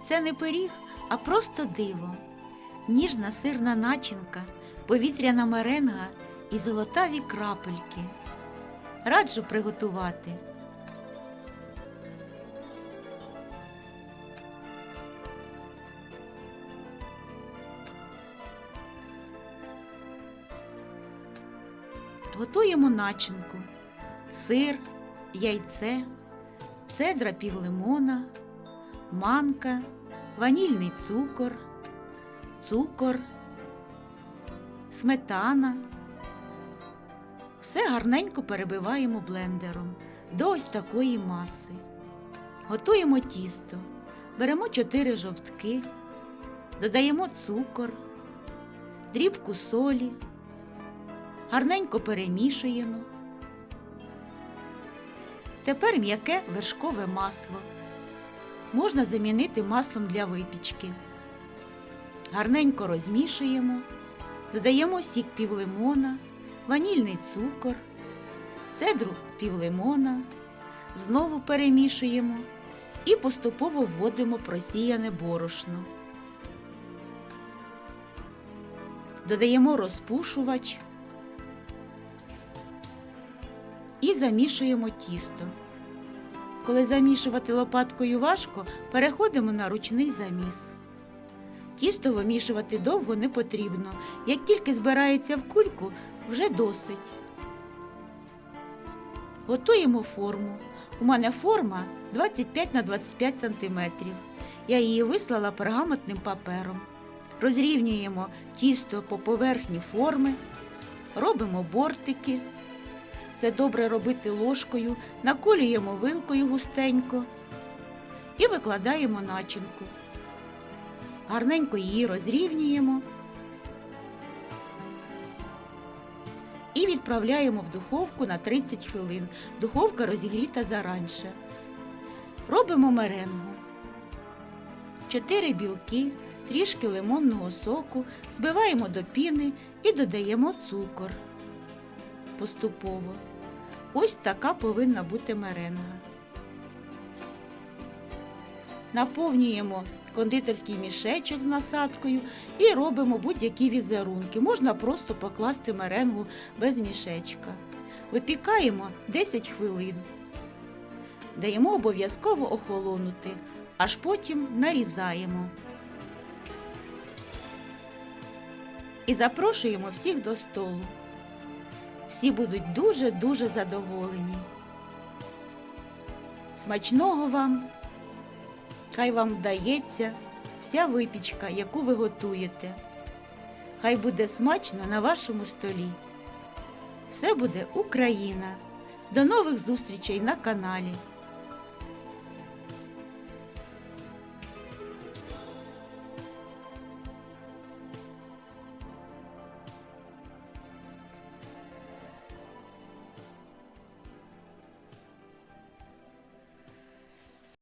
Це не пиріг, а просто диво. Ніжна сирна начинка, повітряна меренга і золотаві крапельки. Раджу приготувати. Готуємо начинку, сир, яйце, цедра півлимона, манка, ванільний цукор, цукор, сметана. Все гарненько перебиваємо блендером до ось такої маси. Готуємо тісто. Беремо 4 жовтки, додаємо цукор, дрібку солі, гарненько перемішуємо. Тепер м'яке вершкове масло. Можна замінити маслом для випічки. Гарненько розмішуємо, додаємо сік півлимона, ванільний цукор, цедру півлимона, знову перемішуємо і поступово вводимо просіяне борошно. Додаємо розпушувач і замішуємо тісто. Коли замішувати лопаткою важко, переходимо на ручний заміс. Тісто вимішувати довго не потрібно. Як тільки збирається в кульку, вже досить. Готуємо форму. У мене форма 25 на 25 см. Я її вислала пергаментним папером. Розрівнюємо тісто по поверхні форми, робимо бортики. Це добре робити ложкою, наколюємо вилкою густенько і викладаємо начинку. Гарненько її розрівнюємо і відправляємо в духовку на 30 хвилин. Духовка розігріта заранше. Робимо меренгу. 4 білки, трішки лимонного соку, збиваємо до піни і додаємо цукор поступово. Ось така повинна бути меренга. Наповнюємо кондитерський мішечок з насадкою і робимо будь-які візерунки. Можна просто покласти меренгу без мішечка. Випікаємо 10 хвилин. Даємо обов'язково охолонути, аж потім нарізаємо. І запрошуємо всіх до столу. Всі будуть дуже-дуже задоволені. Смачного вам! Хай вам вдається вся випічка, яку ви готуєте. Хай буде смачно на вашому столі. Все буде Україна. До нових зустрічей на каналі.